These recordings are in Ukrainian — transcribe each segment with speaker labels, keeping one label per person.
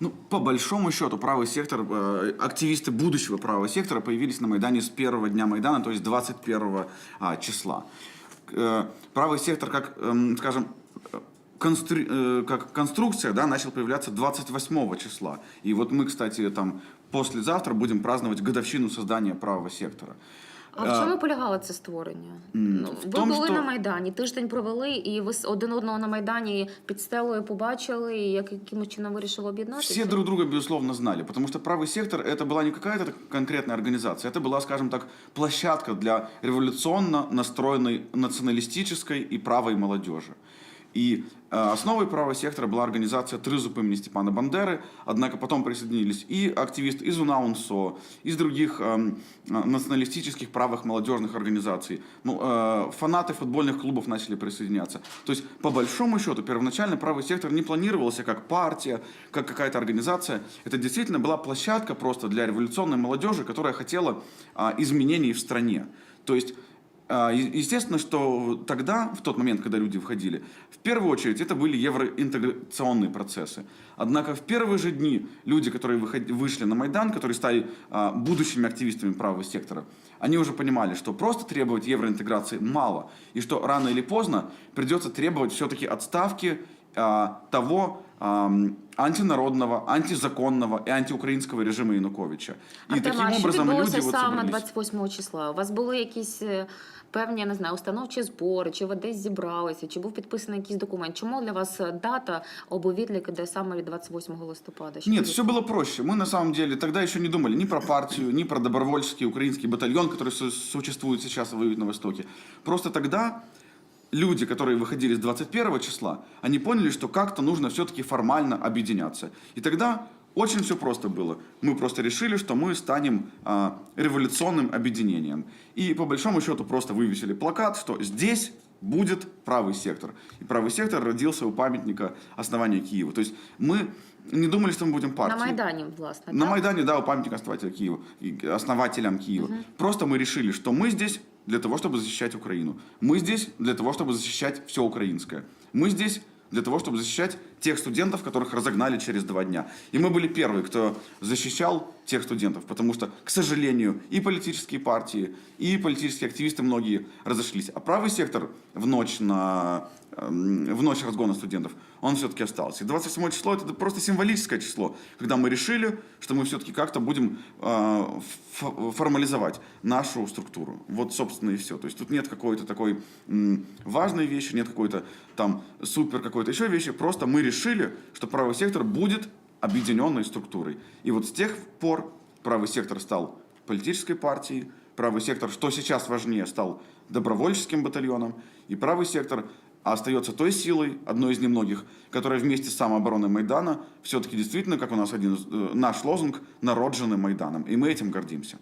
Speaker 1: Ну, по большому счету, правый сектор, э, активисты будущего правого сектора появились на Майдане с первого дня Майдана, то есть 21 а, числа. Э, правый сектор, как, эм, скажем, э, констру- э, как конструкция, да, начал появляться 28 числа. И вот мы, кстати, там послезавтра будем праздновать годовщину создания правого сектора.
Speaker 2: А в чому полягало це створення? Ну, ви
Speaker 1: тому,
Speaker 2: були
Speaker 1: що-
Speaker 2: на Майдані, тиждень провели, і ви с- один одного на Майдані під стелою побачили, і як якимось чином вирішили об'єднатися?
Speaker 1: Все друг друга, безусловно, знали, потому что правый сектор это была не какая-то так- конкретная организация, это была, скажем так, площадка для революционно настроенной националистической и правой молодежи. И э, основой правого сектора была организация «Трызуб» имени Степана Бандеры, однако потом присоединились и активисты из УНАУНСО, из других э, националистических правых молодежных организаций. Ну, э, фанаты футбольных клубов начали присоединяться. То есть, по большому счету, первоначально правый сектор не планировался как партия, как какая-то организация. Это действительно была площадка просто для революционной молодежи, которая хотела а, изменений в стране. То есть Естественно, что тогда, в тот момент, когда люди входили, в первую очередь это были евроинтеграционные процессы. Однако в первые же дни люди, которые выход- вышли на Майдан, которые стали а, будущими активистами правого сектора, они уже понимали, что просто требовать евроинтеграции мало, и что рано или поздно придется требовать все-таки отставки а, того ам, антинародного, антизаконного и антиукраинского режима Януковича. И
Speaker 2: Артема,
Speaker 1: таким
Speaker 2: а що
Speaker 1: образом
Speaker 2: відбулося
Speaker 1: люди вот
Speaker 2: саме
Speaker 1: собрались.
Speaker 2: 28 числа? У вас були якісь е, певні, я не знаю, установчі збори, чи ви десь зібралися, чи був підписаний якийсь документ? Чому для вас е, дата або відлік іде саме від 28 листопада? Що
Speaker 1: Нет,
Speaker 2: ви-
Speaker 1: все было проще. Мы на самом деле тогда еще не думали ни про партию, ни про добровольческий украинский батальон, который су- существует сейчас и воюет на Востоке. Просто тогда люди, которые выходили с 21 числа, они поняли, что как-то нужно все-таки формально объединяться. И тогда очень все просто было. Мы просто решили, что мы станем а, революционным объединением. И по большому счету просто вывесили плакат, что здесь будет правый сектор. И правый сектор родился у памятника основания Киева. То есть мы не думали, что мы будем
Speaker 2: на
Speaker 1: партией.
Speaker 2: Майдані, власне,
Speaker 1: На
Speaker 2: так?
Speaker 1: Майдане, да, у памятника основателя Киева, и основателям Киева. Просто мы решили, что мы здесь для того, чтобы защищать Украину. Мы здесь для того, чтобы защищать все украинское. Мы здесь для того, чтобы защищать тех студентов, которых разогнали через два дня. И мы были первые, кто защищал тех студентов, потому что, к сожалению, и политические партии, и политические активисты многие разошлись. А правый сектор в ночь на эм, в ночь разгона студентов, он все-таки остался. И 27 число это просто символическое число, когда мы решили, что мы все-таки как-то будем э, формализовать нашу структуру. Вот, собственно, и все. То есть тут нет какой-то такой м, важной вещи, нет какой-то там супер какой-то еще вещи. Просто мы решили, что правый сектор будет объединенной структурой. И вот с тех пор правый сектор стал политической партией, правый сектор, что сейчас важнее, стал добровольческим батальоном, и правый сектор остается той силой, одной из немногих, которая вместе с самообороной Майдана все-таки действительно, как у нас один э, наш лозунг, народженный Майданом. И мы этим гордимся.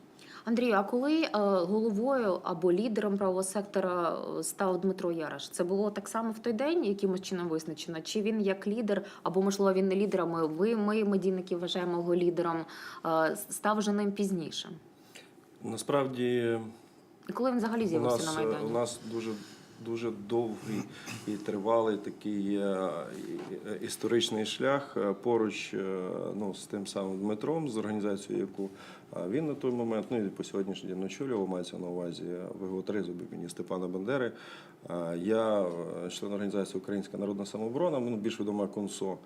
Speaker 2: Андрію, а коли е, головою або лідером правого сектора е, став Дмитро Яраш, це було так само в той день, якимось чином визначено? Чи він як лідер, або можливо він не лідером? а Ви, ми, медійники, вважаємо його лідером, е, став вже ним пізніше?
Speaker 3: Насправді
Speaker 2: І коли він взагалі з'явився на майдані?
Speaker 3: у нас дуже дуже довгий і тривалий такий е, історичний шлях е, поруч е, ну, з тим самим Дмитром, з організацією, яку він на той момент, ну і по сьогоднішній день очолював, мається на увазі ВГО-3 з імені Степана Бандери. Я член організації Українська народна самооборона, ну, більш відома як УНСО.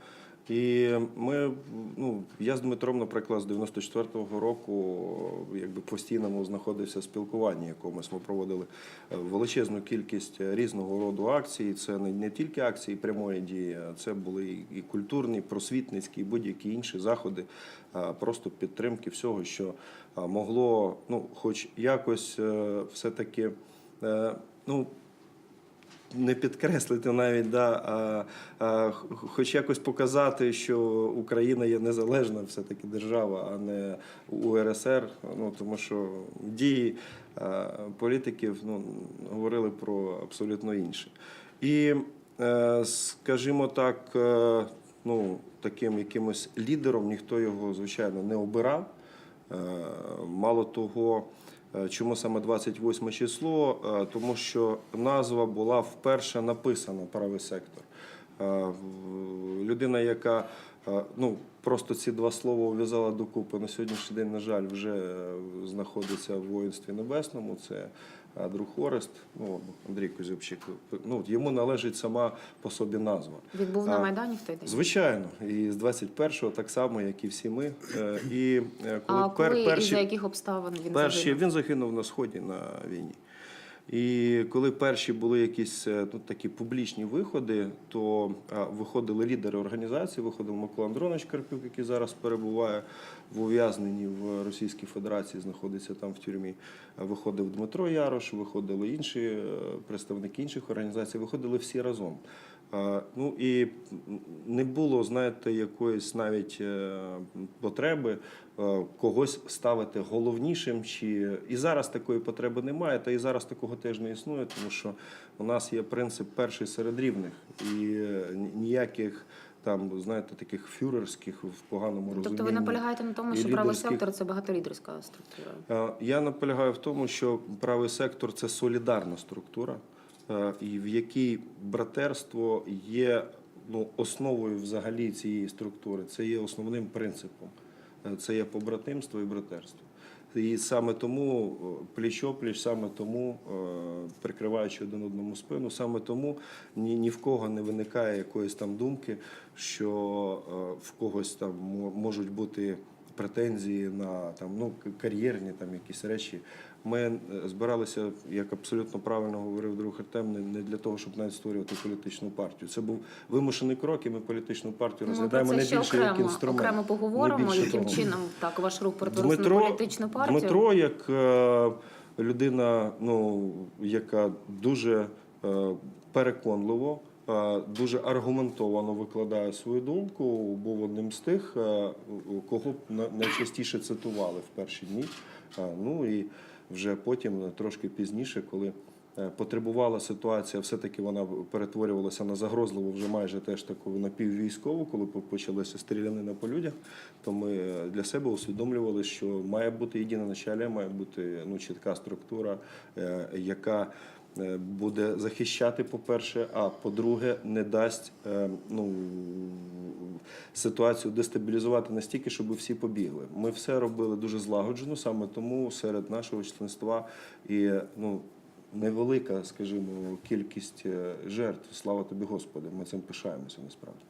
Speaker 3: І ми, ну, я з Дмитром, наприклад, з 94-го року якби постійно знаходився в спілкуванні якомусь. Ми проводили е, величезну кількість різного роду акцій. Це не, не тільки акції прямої дії, а це були і- культурні, просвітницькі, і будь-які інші заходи, просто підтримки всього, що могло, ну, хоч якось е, все-таки. е, Ну, не підкреслити навіть, да, а, а хоч якось показати, що Україна є незалежна все-таки держава, а не УРСР. Ну тому що дії а, політиків ну, говорили про абсолютно інше. І, е, скажімо так, е, ну, таким якимось лідером ніхто його, звичайно, не обирав. Е, Мало того, чому саме 28 число? Е, Тому що назва була вперше написана правий сектор. Е, Людина, яка Е, Ну, просто ці два слова ув'язала докупи. На сьогоднішній день, на жаль, вже е, знаходиться в воїнстві небесному. Це е, друг Орест, ну, Андрій Козюбчик. Ну, йому належить сама по собі назва.
Speaker 2: Він був на Майдані в той день?
Speaker 3: Звичайно, і з 21-го так само, як і всі ми. Е, І коли,
Speaker 2: А
Speaker 3: пер-
Speaker 2: коли і за яких обставин він
Speaker 3: перші
Speaker 2: загинув?
Speaker 3: він загинув на сході на війні. І коли перші були якісь е, ну, такі публічні виходи, то а, виходили лідери організації, виходив Микола Андронович Карпюк, який зараз перебуває в ув'язненні в Російській Федерації, знаходиться там в тюрмі. Виходив Дмитро Ярош, виходили інші е, представники інших організацій, виходили всі разом. Ну і не було, знаєте, якоїсь навіть е, потреби е, когось ставити головнішим. Чи і зараз такої потреби немає, та і зараз такого теж не існує, тому що у нас є принцип перший серед рівних і е, ніяких там, знаєте, таких фюрерських в поганому розумінні.
Speaker 2: Тобто ви наполягаєте на тому, що правий сектор це багатолідерська структура?
Speaker 3: Я наполягаю в тому, що правий сектор це солідарна структура, і в якій братерство є ну, основою взагалі цієї структури. Це є основним принципом. Е, Це є побратимство і братерство. І саме тому пліч-опліч, саме тому, е, прикриваючи один одному спину, саме тому ні, ні в кого не виникає якоїсь там думки, що е, в когось там можуть бути претензії на там ну кар'єрні там якісь речі. Ми е, збиралися, як абсолютно правильно говорив друг Артем, не, для того, щоб навіть створювати політичну партію. Це був вимушений крок, і ми політичну партію
Speaker 2: Ну,
Speaker 3: розглядаємо не більше як інструмент.
Speaker 2: окремо поговоримо, яким
Speaker 3: того.
Speaker 2: чином так ваш рух перетворився на політичну партію.
Speaker 3: Дмитро, як е, людина, ну, яка дуже е, переконливо, дуже аргументовано викладає свою думку, був одним з тих, е, кого на- найчастіше цитували в перші дні. Е, Ну і вже потім, е, трошки пізніше, коли е, потребувала ситуація, все-таки вона перетворювалася на загрозливу вже майже теж таку напіввійськову, коли по- почалися стрілянина по людях, то ми е, для себе усвідомлювали, що має бути єдине начале, має бути ну, чітка структура, е, яка е, буде захищати, по-перше, а по-друге, не дасть е, ну, ситуацію дестабілізувати настільки, щоб всі побігли. Ми все робили дуже злагоджено, саме тому серед нашого членства і ну, невелика, скажімо, кількість е, жертв. Слава тобі, Господи, ми цим пишаємося насправді.